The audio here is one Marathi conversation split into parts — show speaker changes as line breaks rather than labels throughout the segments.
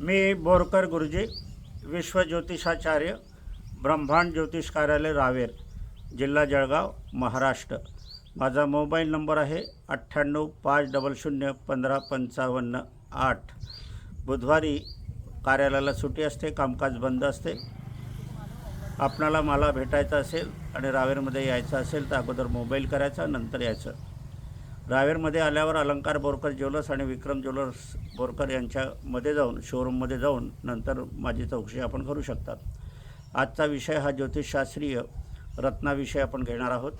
मी बोरकर गुरुजी विश्व ज्योतिषाचार्य ब्रह्मांड ज्योतिष कार्यालय रावेर जिल्हा जळगाव महाराष्ट्र. माझा मोबाईल नंबर आहे अठ्ठ्याण्णव पाच डबल शून्य पंधरा पंचावन्न आठ. बुधवारी कार्यालयाला सुट्टी असते कामकाज बंद असते. आपणाला मला भेटायचं असेल आणि रावेरमध्ये यायचं असेल तर अगोदर मोबाईल करायचा नंतर यायचं. रावेरमध्ये आल्यावर अलंकार बोरकर ज्वेलर्स आणि विक्रम ज्वेलर्स बोरकर यांच्यामध्ये जाऊन शोरूममध्ये जाऊन नंतर माझी चौकशी आपण करू शकतात. आजचा विषय हा ज्योतिषशास्त्रीय रत्नाविषयी आपण घेणार आहोत.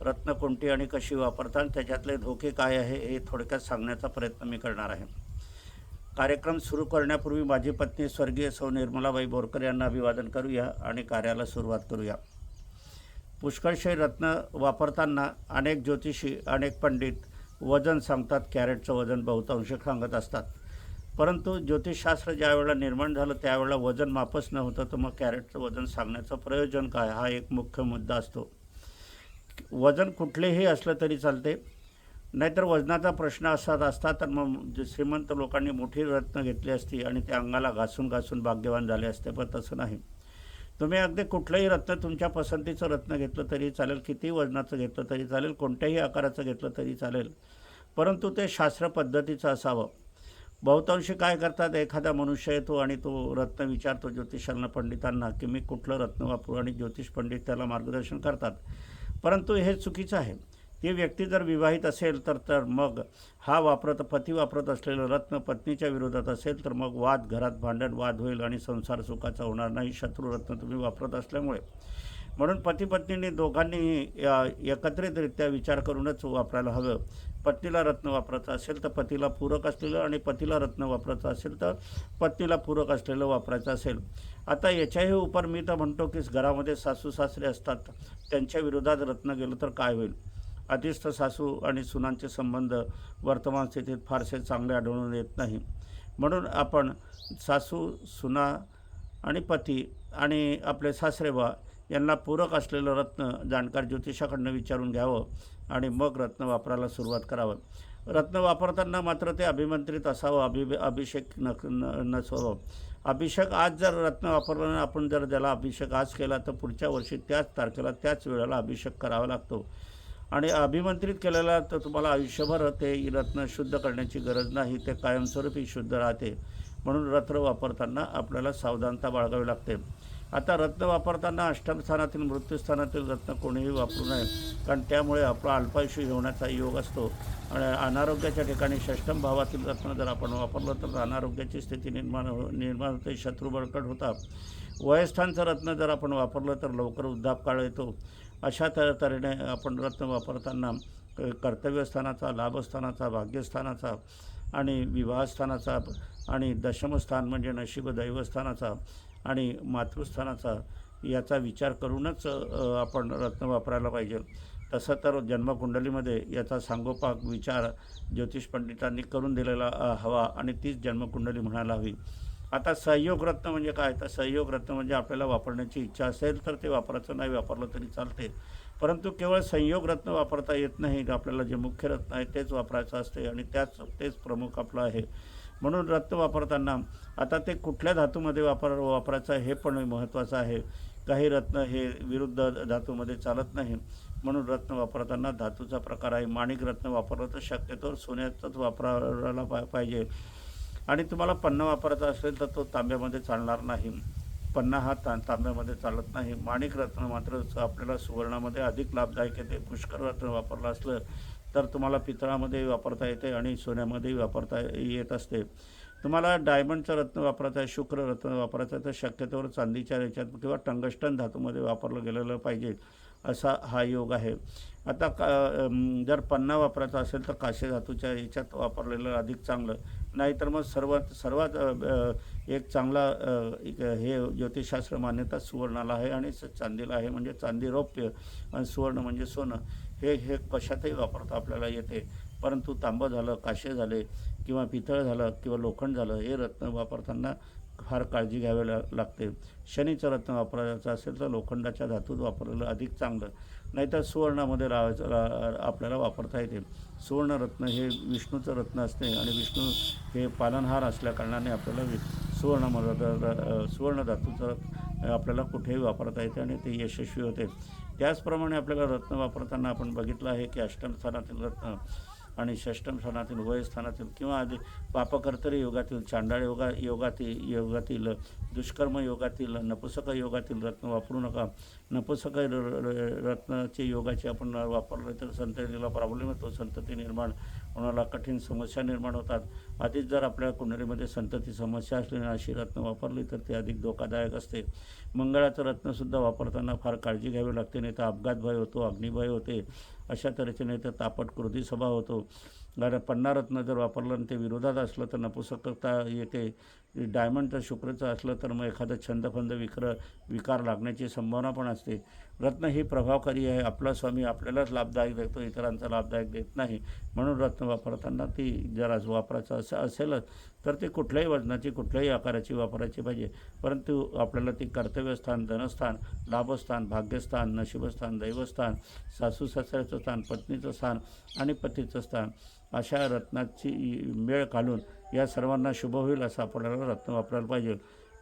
रत्न कोणती आणि कशी वापरतात त्याच्यातले धोके काय आहे हे थोडक्यात सांगण्याचा प्रयत्न मी करणार आहे. कार्यक्रम सुरू करण्यापूर्वी माझी पत्नी स्वर्गीय सौ निर्मलाबाई बोरकर यांना अभिवादन करूया आणि कार्याला सुरुवात करूया. पुष्कळशे रत्न वापरताना अनेक ज्योतिषी अनेक पंडित वजन सांगतात कॅरेटचं वजन बहुतांश सांगत असतात. परंतु ज्योतिषशास्त्र ज्यावेळेला निर्माण झालं त्यावेळेला वजन मापच नव्हतं तर मग कॅरेटचं वजन सांगण्याचं प्रयोजन काय? हा एक मुख्य मुद्दा असतो. वजन कुठलेही असलं तरी चालते. नाहीतर वजनाचा प्रश्न असाच असता तर मग जे श्रीमंत लोकांनी मोठी रत्न घेतली असती आणि त्या अंगाला घासून घासून भाग्यवान झाले असते पण तसं नाही. तुम्ही अगदी कुठलंही रत्न तुमच्या पसंतीचं रत्न घेतलं तरी चालेल किती वजनाचं घेतलं तरी चालेल कोणत्याही आकाराचं घेतलं तरी चालेल. परंतु ते शास्त्र पद्धतीचं असावं. बहुतांशी काय करतात एखादा मनुष्य येतो आणि तो रत्न विचारतो ज्योतिषांना पंडितांना की मी कुठलं रत्न वापरू? आणि ज्योतिष पंडित त्याला मार्गदर्शन करतात. परंतु हे चुकीचं आहे. ती व्यक्ती जर विवाहित असेल तर तर मग हा वापरत पती वापरत असलेलं रत्न पत्नीच्या विरोधात असेल तर मग वाद घरात भांडण वाद होईल आणि संसार सुखाचा होणार नाही. शत्रुरत्न तुम्ही वापरत असल्यामुळे. म्हणून पती पत्नीने दोघांनीही या- एकत्रितरित्या विचार करूनच वापरायला हवं. पत्नीला रत्न वापरायचं असेल तर पतीला पूरक असलेलं आणि पतीला रत्न वापरायचं असेल तर पत्नीला पूरक असलेलं वापरायचं असेल. आता याच्याही उपर मी तर म्हणतो की घरामध्ये सासू सासरे असतात. त्यांच्या विरोधात रत्न गेलं तर काय होईल? अतिष्ठ सासू आणि सुनांचे संबंध वर्तमान स्थितीत फारसे चांगले आढळून येत नाही. म्हणून आपण सासू सुना आणि पती आणि आपले सासरेबा यांना पूरक असलेलं रत्न जाणकार ज्योतिषाकडनं विचारून घ्यावं आणि मग रत्न वापरायला सुरुवात करावं. रत्न वापरताना मात्र ते अभिमंत्रित असावं अभि अभिषेक न नसावं. अभिषेक आज जर रत्न वापरलं आपण जर त्याला अभिषेक आज केला तर पुढच्या वर्षी त्याच तारखेला त्याच वेळेला अभिषेक करावा लागतो. आणि अभिमंत्रित केलेला तर तुम्हाला आयुष्यभर ते रत्न शुद्ध करण्याची गरज नाही ते कायमस्वरूपी शुद्ध राहते. म्हणून रत्न वापरताना आपल्याला सावधानता बाळगावी लागते. आता रत्न वापरताना अष्टमस्थानातील मृत्यूस्थानातील रत्न कोणीही वापरू नये. कारण त्यामुळे आपला अल्पायुष्य होण्याचा योग असतो. आणि अनारोग्याच्या ठिकाणी षष्टम भावातील रत्न जर आपण वापरलं तर अनारोग्याची स्थिती निर्माण हो निर्माण होते शत्रू बळकट होतात. वयस्थानचं रत्न जर आपण वापरलं तर लवकर वृद्धापकाळ येतो. अशा त तऱ्हेने आपण रत्न वापरताना कर्तव्यस्थानाचा लाभस्थानाचा भाग्यस्थानाचा आणि विवाहस्थानाचा आणि दशमस्थान म्हणजे नशीब दैवस्थानाचा आणि मातृस्थानाचा याचा विचार करूनच आपण रत्न वापरायला पाहिजे. तसं तर जन्मकुंडलीमध्ये याचा सांगोपाक विचार ज्योतिष पंडितांनी करून दिलेला हवा आणि तीच जन्मकुंडली म्हणायला हवी. आता सहयोग रत्न म्हणजे काय? तर सहयोग रत्न म्हणजे आपल्याला वापरण्याची इच्छा असेल तर ते वापरायचं नाही वापरलं तरी चालते. परंतु केवळ संयोग रत्न वापरता येत नाही आपल्याला जे मुख्य रत्न आहे तेच वापरायचं असते आणि त्याच तेच प्रमुख आपलं आहे. म्हणून रत्न वापरताना आता ते कुठल्या धातूमध्ये वापर वापरायचं आहे हे पण महत्त्वाचं आहे. काही रत्न हे विरुद्ध धातूमध्ये चालत नाही. म्हणून रत्न वापरताना धातूचा प्रकार आहे. माणिक रत्न वापरलं तर शक्यतो सोन्याचंच वापरायला पा पाहिजे. आणि तुम्हाला पन्ना वापरायचा असेल तर तो तांब्यामध्ये चालणार नाही. पन्ना हा ता तांब्यामध्ये चालत नाही. माणिक रत्न मात्र आपल्याला सुवर्णामध्ये अधिक लाभदायक आहे. ते पुष्कर रत्न वापरलं असलं तर तुम्हाला पितळामध्ये वापरता येते आणि सोन्यामध्येही वापरता येत असते. तुम्हाला डायमंडचं रत्न वापरायचं आहे शुक्र रत्न वापरायचं आहे तर शक्यतोवर चांदीच्या याच्यात किंवा टंगस्टन धातूमध्ये वापरलं गेलेलं पाहिजे असा हा योग आहे. आता का जर पन्ना वापरायचा असेल तर काशे धातूच्या याच्यात वापरलेलं अधिक चांगलं. नाहीतर मग सर्वात सर्वात एक चांगला एक हे ज्योतिषशास्त्र मान्यता सुवर्णाला आहे आणि स- चांदीला आहे म्हणजे चांदी रौप्य आणि सुवर्ण म्हणजे सोनं. हे हे कशातही वापरता आपल्याला येते. परंतु तांबं झालं काशे झाले किंवा पितळ झालं किंवा लोखंड झालं हे रत्न वापरताना फार काळजी घ्यावी ला लागते. शनीचं रत्न वापरायचं असेल तर लोखंडाच्या धातूत वापरलेलं अधिक चांगलं. नाहीतर सुवर्णामध्ये लावायचं ला- आपल्याला वापरता येते. सुवर्णरत्न हे विष्णूचं रत्न असते आणि विष्णू हे पालनहार असल्याकारणाने आपल्याला वि सुवर्णामध्ये सुवर्ण धातूचं आपल्याला कुठेही वापरता येते आणि ते यशस्वी होते. त्याचप्रमाणे आपल्याला रत्न वापरताना आपण बघितलं आहे की अष्टम स्थानातील रत्न आणि षष्टम स्थानातील वय स्थानातील किंवा आधी पापकर्तरी योगातील चांडाळ योगा योगातील योगातील दुष्कर्म योगातील नपुसक योगातील रत्न वापरू नका. नपुसक र- रत्नाचे योगाचे आपण वापरले तर संततीला प्रॉब्लेम होतो संतती निर्माण कोणाला कठीण समस्या निर्माण होतात. आधीच जर आपल्या कुंडलीमध्ये संतती समस्या असली आणि अशी रत्न वापरली तर ते अधिक धोकादायक असते. मंगळाचं रत्नसुद्धा वापरताना फार काळजी घ्यावी लागते नाही तर अपघात भय होतो अग्निभय होते. अशा तऱ्हेचे नाही तर तापट क्रोधी स्वभाव होतो. कारण पन्नारत्न जर वापरलं आणि ते विरोधात असलं तर नपुसकता येते. डायमंड जर शुक्रचं असलं तर मग एखादं छंदफंद विक्र विकार लागण्याची संभावना पण असते. रत्न ही प्रभावकारी आहे. आपला स्वामी आपल्यालाच लाभदायक देतो इतरांचा लाभदायक देत नाही. म्हणून रत्न वापरताना ती जर आज वापरायचं असं असेलच तर ते कुठल्याही वजनाची कुठल्याही आकाराची वापरायची पाहिजे. परंतु आपल्याला ती कर्तव्यस्थान धनस्थान लाभस्थान भाग्यस्थान नशिबस्थान दैवस्थान सासू सासऱ्याचं स्थान पत्नीचं स्थान आणि पतीचं स्थान अशा रत्नाची मेळ घालून या सर्वांना शुभ होईल असं आपल्याला रत्न वापरायला पाहिजे.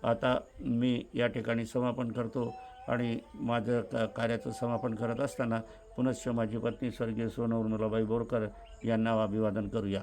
आता मी या ठिकाणी समापन करतो. आणि माझं का कार्याचं समापन करत असताना पुनश्च माझी पत्नी स्वर्गीय सोनवरुमलाबाई बोरकर यांना अभिवादन करूया.